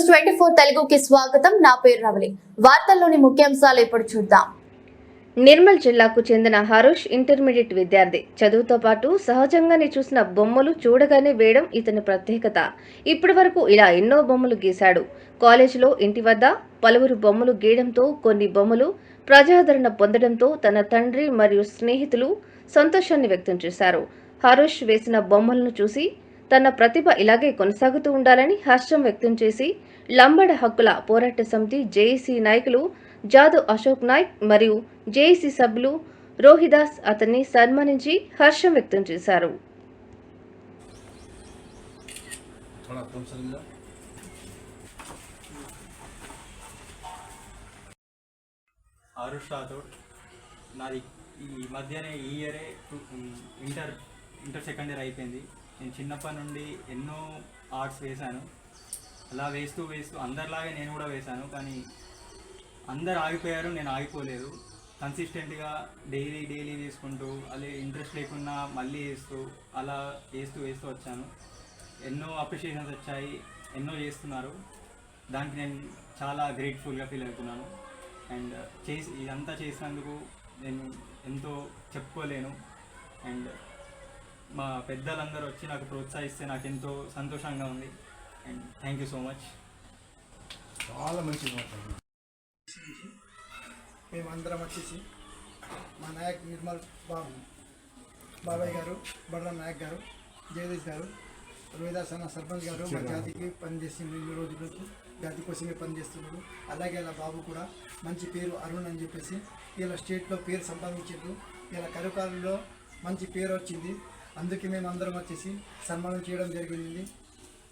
News twenty four తెలుగుకి స్వాగతం. నా పేరు రవలి. వార్తల్లోని ముఖ్యాంశాలు ఇప్పుడు చూద్దాం. నిర్మల్ జిల్లాకు చెందిన హరుష్ ఇంటర్మీడియట్ విద్యార్థి. చదువుతో పాటు సహజంగానే చూసిన బొమ్మలు చూడగానే వేయడం ఇతని ప్రత్యేకత. ఇప్పటి వరకు ఇలా ఎన్నో బొమ్మలు గీశాడు. కాలేజీలో ఇంటి వద్ద పలువురు బొమ్మలు గీయడంతో కొన్ని బొమ్మలు ప్రజాదరణ పొందడంతో తన తండ్రి మరియు స్నేహితులు సంతోషాన్ని వ్యక్తం చేశారు. హరుష్ వేసిన బొమ్మలను చూసి తన ప్రతిభ ఇలాగే కొనసాగుతూ ఉండాలని హర్షం వ్యక్తం చేసి లంబడ హక్కుల పోరాట సమితి జేఏసీ నాయకులు జాదు అశోక్ నాయక్ మరియు జేఏసీ సభ్యులు రోహిదాస్ అతన్ని సన్మానించి హర్షం వ్యక్తం చేశారు. నాది ఈ మధ్యనే ఈ ఇయరే ఇంటర్ ఇంటర్ సెకండ్ ఇయర్ అయిపోయింది. నేను చిన్నప్పటి నుండి ఎన్నో ఆర్ట్స్ వేశాను. అలా వేస్తూ వేస్తూ అందరిలాగే నేను కూడా వేశాను. కానీ అందరు ఆగిపోయారు నేను ఆగిపోలేదు. కన్సిస్టెంట్గా డైలీ డైలీ వేసుకుంటూ అదే ఇంట్రెస్ట్ లేకుండా మళ్ళీ వేస్తూ అలా వేస్తూ వేస్తూ వచ్చాను. ఎన్నో అప్రిషియేషన్స్ వచ్చాయి ఎన్నో చేస్తున్నారు. దానికి నేను చాలా గ్రేట్ఫుల్గా ఫీల్ అవుతున్నాను. అండ్ చేసి ఇదంతా చేసినందుకు నేను ఎంతో చెప్పుకోలేను. అండ్ మా పెద్దలందరూ వచ్చి నాకు ప్రోత్సహిస్తే నాకు ఎంతో సంతోషంగా ఉంది. And thank you so much చాలా మంచిగా మాట్లాడు మేమందరం వచ్చేసి మా నాయక్ నిర్మల్ బాబు బాబాయ్ గారు బడ్ర నాయక్ గారు జగదీష్ గారు రోహిదాస్ అన్న సర్పంచ్ గారు మా జాతికి పనిచేసింది ఇన్ని రోజులకు జాతి కోసమే పనిచేస్తున్నాడు అలాగే ఇలా బాబు కూడా మంచి పేరు అరుణ్ అని చెప్పేసి ఇలా స్టేట్లో పేరు సంపాదించారు ఇలా కరుకాలలో మంచి పేరు వచ్చింది. అందుకే మేము అందరం వచ్చేసి సన్మానం చేయడం జరిగింది.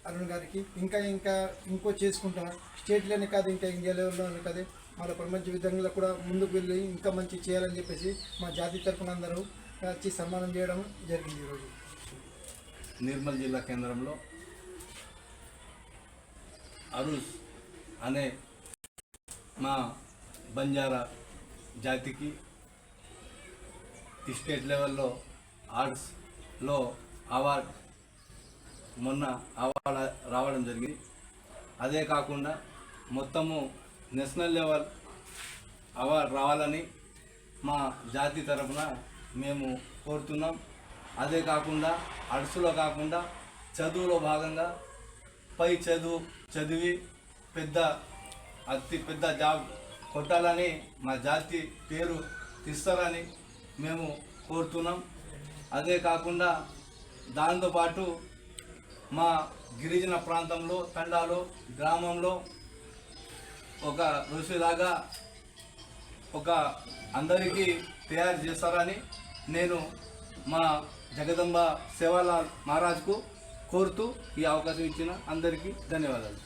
అరుణ్ గారికి ఇంకా ఇంకా ఇంకో చేసుకుంటా. స్టేట్లోనే కాదు ఇంకా ఇండియా లెవెల్లోనే కాదు. మన ప్రపంచ విధంగా కూడా ముందుకు వెళ్ళి ఇంకా మంచి చేయాలని చెప్పేసి మా జాతి తరఫున అందరూ వచ్చి సన్మానం చేయడం జరిగింది ఈరోజు. నిర్మల్ జిల్లా కేంద్రంలో అరుస్ అనే మా బంజారా జాతికి స్టేట్ లెవెల్లో లో అవార్డ్ మొన్న అవార్డు రావడం జరిగింది. అదే కాకుండా మొత్తము నేషనల్ లెవెల్ అవార్డు రావాలని మా జాతి తరఫున మేము కోరుతున్నాం. అదే కాకుండా అడుసులో కాకుండా చదువులో భాగంగా పై చదువు చదివి పెద్ద అతి పెద్ద జాబ్ కొట్టాలని మా జాతి పేరు తీస్తారని మేము కోరుతున్నాం. అదే కాకుండా దాంతోపాటు మా గిరిజన ప్రాంతంలో తండాలో గ్రామంలో ఒక ఋషిలాగా ఒక అందరికీ తయారు చేస్తారని నేను మా జగదంబ సేవాలాల్ మహారాజ్కు కోరుతూ ఈ అవకాశం ఇచ్చిన అందరికీ ధన్యవాదాలు.